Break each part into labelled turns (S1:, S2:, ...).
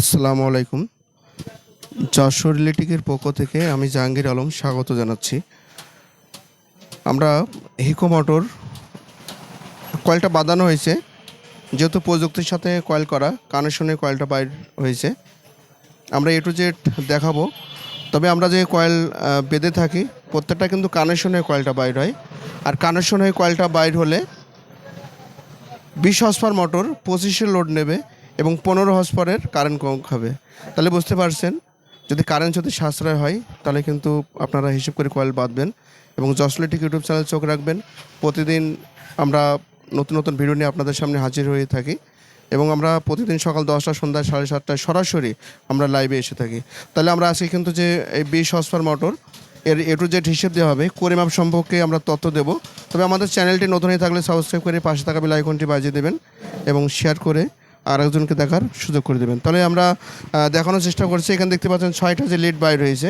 S1: আসসালামু আলাইকুম। যশোর রিলেটিকের পক্ষ থেকে আমি জাহাঙ্গীর আলম স্বাগত জানাচ্ছি। আমরা হিকো মোটর কয়েলটা বাঁধানো হয়েছে। যেহেতু প্রযুক্তির সাথে কয়েল করা কানেকশনে কয়েলটা বাইর হয়েছে। আমরা এ টু জেড দেখাবো। তবে আমরা যে কয়েল বেঁধে থাকি, প্রত্যেকটা কিন্তু কানেকশনে কয়েলটা বাইর হয়। আর কানেকশনে কয়েলটা বাইর হলে বিশ হসপার মোটর পঁচিশে লোড নেবে। এবং পনেরো হসপারের কারেন্ট কম খাবে তাহলে বুঝতে পারছেন, যদি কারেন্ট যদি সাশ্রয় হয়, তাহলে কিন্তু আপনারা হিসেব করে কয়েল বাঁধবেন এবং জসলেটিক ইউটিউব চ্যানেল চোখ রাখবেন। প্রতিদিন আমরা নতুন নতুন ভিডিও নিয়ে আপনাদের সামনে হাজির হয়ে থাকি এবং আমরা প্রতিদিন সকাল দশটা, সন্ধ্যা সাড়ে সাতটায় সরাসরি আমরা লাইভে এসে থাকি। তাহলে আমরা আজকে কিন্তু যে এই বিশ হসপার মোটর এর এ টু জেড হিসেব দেওয়া হবে। কোরেমাপ সম্পর্কে আমরা তথ্য দেব। তবে আমাদের চ্যানেলটি নতুন হয়ে থাকলে সাবস্ক্রাইব করে পাশে থাকা বেল আইকনটি বাজিয়ে দেবেন এবং শেয়ার করে আর একজনকে দেখার সুযোগ করে দেবেন। তাহলে আমরা দেখানোর চেষ্টা করছি। এখানে দেখতে পাচ্ছেন ছয়টা যে লিড বাইর হয়েছে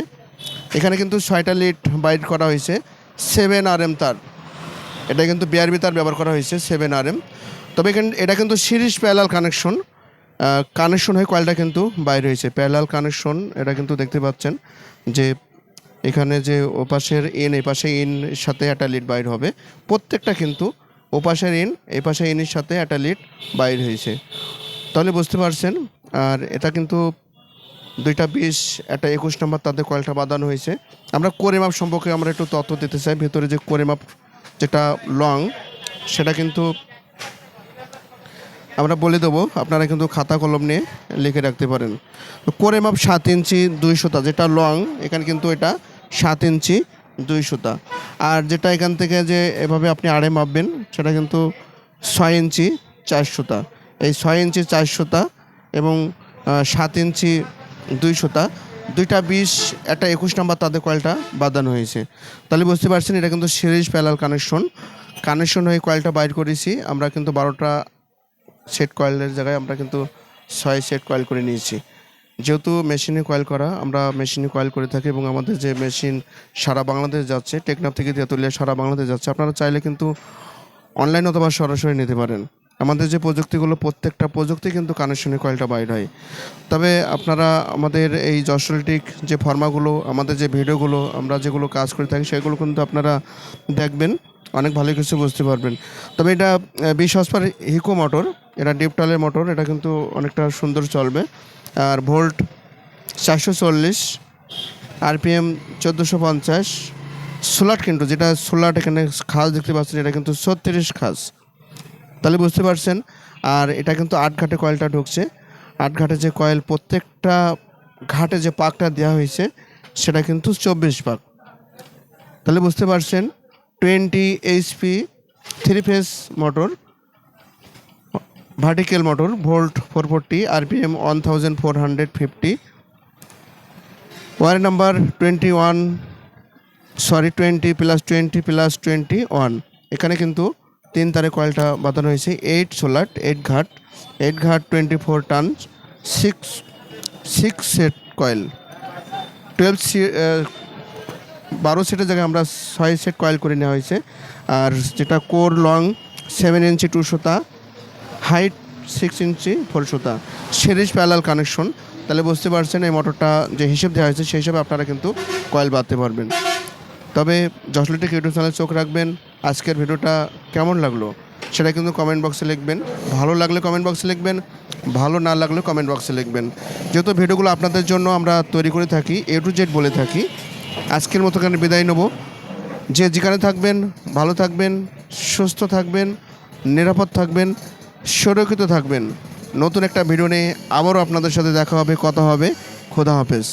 S1: এখানে কিন্তু ছয়টা লিড বাইর করা হয়েছে। সেভেন আর এম তার। এটা কিন্তু বিআরবি তার ব্যবহার করা হয়েছে সেভেন আর এম তবে এখানে, এটা কিন্তু সিরিজ প্যারালাল কানেকশন কানেকশন হয়ে কয়েলটা কিন্তু বাইর হয়েছে প্যারালাল কানেকশন এটা কিন্তু দেখতে পাচ্ছেন যে এখানে যে ওপাশের ইন এই পাশে ইন সাথে একটা লিড বাইর হবে। প্রত্যেকটা কিন্তু ওপাশের ইন এই পাশে ইনের সাথে একটা লিড বাইর হয়েছে তাহলে বুঝতে পারছেন। আর এটা কিন্তু দুইটা বিশ একটা একুশ নম্বর তাদের কয়েলটা বাঁধানো হয়েছে। আমরা কোরেমাপ সম্পর্কে আমরা একটু তথ্য দিতে চাই। ভেতরে যে কোরেমাপ যেটা লং, সেটা কিন্তু আমরা বলে দেবো। আপনারা কিন্তু খাতা কলম নিয়ে লিখে রাখতে পারেন। করে মাপ সাত ইঞ্চি, দুই সুতা, যেটা লং, এখানে কিন্তু এটা সাত ইঞ্চি, দুই সুতা। আর যেটা এখান থেকে যে এভাবে আপনি আড়ে মাপবেন, সেটা কিন্তু ছয় ইঞ্চি, চার সুতা। এই ছয় ইঞ্চি চার সুতা এবং সাত ইঞ্চি দুই সুতা। দুইটা বিশ, একটা একুশ নাম্বার তাদের কয়েলটা বাঁধানো হয়েছে। তাহলে বুঝতে পারছেন, এটা কিন্তু সিরিজ প্যালাল কানেকশন। কানেকশন হয়ে কয়েলটা বাইর করেছি। আমরা কিন্তু বারোটা সেট কয়েলের জায়গায় আমরা কিন্তু ছয় সেট কয়েল করে নিয়েছি। যেহেতু মেশিনে কয়েল করা, আমরা মেশিনে কয়েল করে থাকি এবং আমাদের যে মেশিন সারা বাংলাদেশ যাচ্ছে, টেকনাফ থেকে তেঁতুলিয়া সারা বাংলাদেশ যাচ্ছে, আপনারা চাইলে কিন্তু অনলাইন অথবা সরাসরি নিতে পারেন। আমাদের যে প্রযুক্তিগুলো, প্রত্যেকটা প্রযুক্তি কিন্তু কানেকশনে কয়েলটা বাইর হয়। তবে আপনারা আমাদের এই জসলিটিক যে ফর্মাগুলো, আমাদের যে ভিডিওগুলো, আমরা যেগুলো কাজ করে থাকি, সেগুলো কিন্তু আপনারা দেখবেন। অনেক ভালো কিছু বুঝতে পারবেন। তবে এটা বিশ হসপার হিকো মোটর এটা ডিপটালের মোটর এটা কিন্তু অনেকটা সুন্দর চলবে। আর ভোল্ট চারশো চল্লিশ আরপিএম চোদ্দোশো পঞ্চাশ, সোলাট কিন্তু, যেটা সোলাট এখানে খাস দেখতে পাচ্ছেন, এটা কিন্তু ছত্রিশ খাস। তাহলে বুঝতে পারছেন। আর এটা কিন্তু আট ঘাটে কয়েলটা ঢুকছে। আট ঘাটে যে কয়েল প্রত্যেকটা ঘাটে যে পাকটা দেওয়া হয়েছে, সেটা কিন্তু চব্বিশ পাক তাহলে বুঝতে পারছেন, twenty HP three phase motor, vertical motor, volt four forty, RPM one thousand four hundred fifty. Wire number twenty one, sorry twenty plus twenty plus twenty one. এখানে কিন্তু তিন তারে কয়েলটা বাঁধানো হয়েছে। এইট সোলার এইট ঘাট এইট ঘাট twenty four turn six six set coil twelve C বারো সেটের জায়গায় আমরা ছয় সেট কয়েল করে নেওয়া হয়েছে। আর যেটা core long seven inch two সুতা হাইট সিক্স ইঞ্চি ফোর সুতা। সিরিজ প্যালাল কানেকশন তাহলে বুঝতে পারছেন এই মোটরটা যে হিসেব দেওয়া হয়েছে, সেই হিসাবে আপনারা কিন্তু কয়েল বাঁধতে পারবেন। তবে জসলিটিক ইউটিউব চ্যানেলে চোখ রাখবেন। আজকের ভিডিওটা কেমন লাগল? সেটা কিন্তু কমেন্ট বক্সে লিখবেন। ভালো লাগলে কমেন্ট বক্সে লিখবেন, ভালো না লাগলে কমেন্ট বক্সে লিখবেন। যেহেতু ভিডিওগুলো আপনাদের জন্য আমরা তৈরি করে থাকি এ টু জেড বলে থাকি, আজকের মতো এখানে বিদায় নেব। যে যেখানে থাকবেন, ভালো থাকবেন, সুস্থ থাকবেন, নিরাপদ থাকবেন, সুরক্ষিত থাকবেন। নতুন একটা ভিডিও নিয়ে আবারও আপনাদের সাথে দেখা হবে, কথা হবে। খোদা হাফেজ।